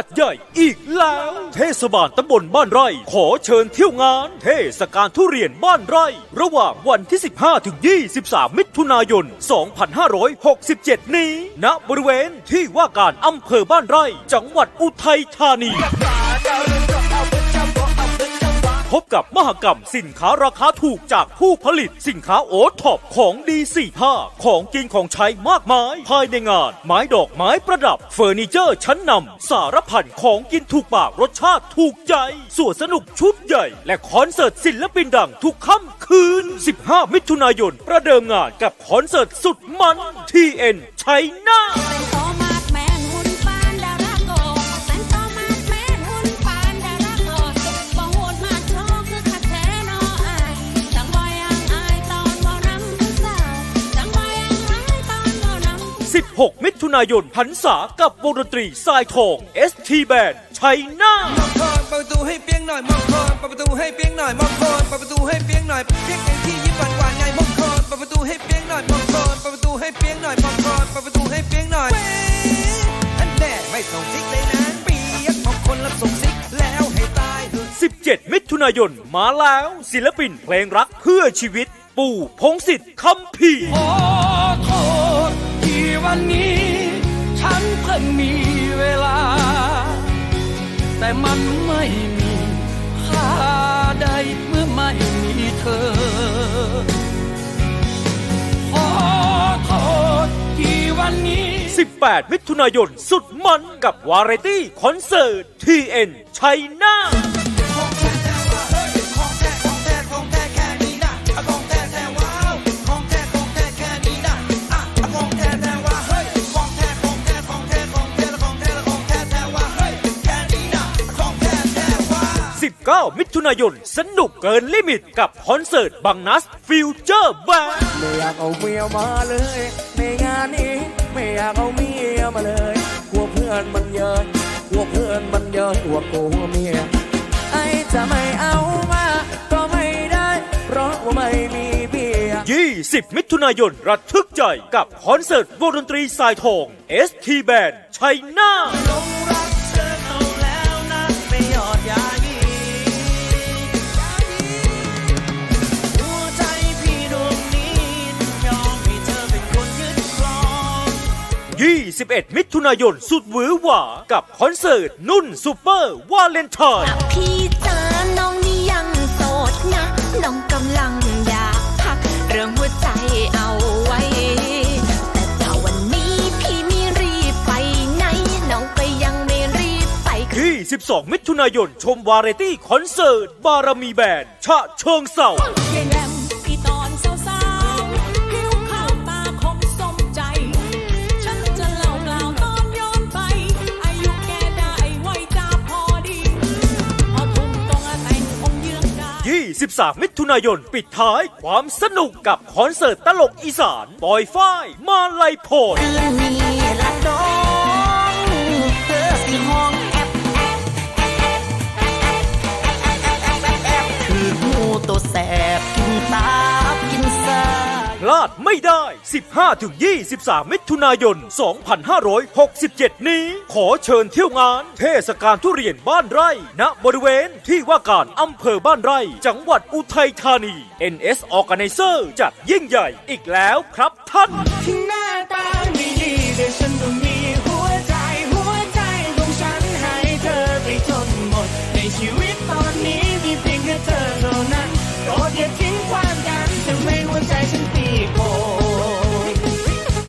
ัดใหญ่อีกแล้ว เทศบาลตำบลบ้านไร่ ขอเชิญเที่ยวงาน เทศกาลทุเรียนบ้านไร่ ระหว่างวันที่ 15ถึง23 มิถุนายน 2567 นี้ ณบริเวณที่ว่าการอำเภอบ้านไร่ จังหวัดอุทัยธานี บกับมหกรรมสินค้าราคาถูกจากผู้ผลิตสินค้าโอท็อปของดีสี่ภาคของกินของใช้มากมาย ภายในงาน ไม้ดอกไม้ประดับ เฟอร์นิเจอร์ชั้นนำสารพันของกินถูกปากรสชาติถูกใจส่วนสนุกชุดใหญ่ และคอนเสิร์ตศิลปินดังทุกค่ำคืน 15 มิถุนายนประเดิมงานกับคอนเสิร์ตสุดมัน TN ชัยนาเป็นา 16 มิถุนายนพันษากับวงดนตรีทรายทอง ST Band ชัยนามองคอนเปิดประตูให้เปียงหน่อยมองคอนเปิดประตูให้เปียงหน่อยมองคอนเปิดประตูให้เปียงหน่อยเปียงเป็นที่ยิ้มหวานหวานๆไงมองคอนเปิดประตูให้เปียงหน่อยมองคอนเปิดประตูให้เปียงหน่อยมองคอนเปิดประตูให้เปียงหน่อยเว้ยอันแน่ไม่ส่งซิกเลยนะเปียกของคนละส่งซิกแล้วให้ตายเถอะ17 มิถุนายนมาแล้วศิลปินเพลงรักเพื่อชีวิต ปู่พงศิษฐ์คำพีขอโทษที่ วันนี้ ฉันเพิ่งมีเวลา แต่มันไม่มีค่าใดเมื่อไม่มีเธอ ขอโทษที่วันนี้ 18 มิถุนายนสุดมันกับวาไรตี้คอนเสิร์ต TN ชัยนาข 19 มิถุนายน สนุกเกินลิมิตกับคอนเสิร์ตบังนัสฟิวเจอร์แบนไม่อยากเอาเมียมาเลยในงานนี้ไม่อยากเอาเมียมาเลยกลัวเพื่อนมันเยอะกลัวเพื่อนมันเยอะกลัวกลัวเมียไอจะไม่เอามาก็ไม่ได้เพราะว่าไม่มีเบียร์20 มิถุนายนระทึกใจกับคอนเสิร์ตวงดนตรีสายทอง ST Band ชัยนาห 21มิถุนายนสุดหวือหวา กับคอนเสิร์ต นุ่นซูเปอร์วาเลนไทน์ พี่จ๋าน้องนี่ยังโสดนะ น้องกำลังอยากพัก เรื่องหัวใจเอาไว้ แต่ถ้าวันนี้พี่ไม่รีบไปไหน น้องก็ยังไม่รีบไป22มิถุนายน ชมวาไรตี้คอนเสิร์ต บารมีแบนด์ ชะเชิงเศร้า เย็นแรม 13 มิถุนายน ปิดท้ายความสนุกกับคอนเสิร์ตตลกอีสาน ปอยฝ้าย มาลายพล ดไม่ได้ 15-23 มิถุนายน 2567 นี้ ขอเชิญเที่ยวงาน เทศกาลทุเรียนบ้านไร่ ณ บริเวณที่ว่าการอำเภอบ้านไร่ จังหวัดอุทัยธานี NS Organizer จัดยิ่งใหญ่อีกแล้วครับท่านที่หน้าตาไม่ดีแต่ฉันต้องมีหัวใจหัวใจของฉันให้เธอไปจนหมดในชีวิตต่อ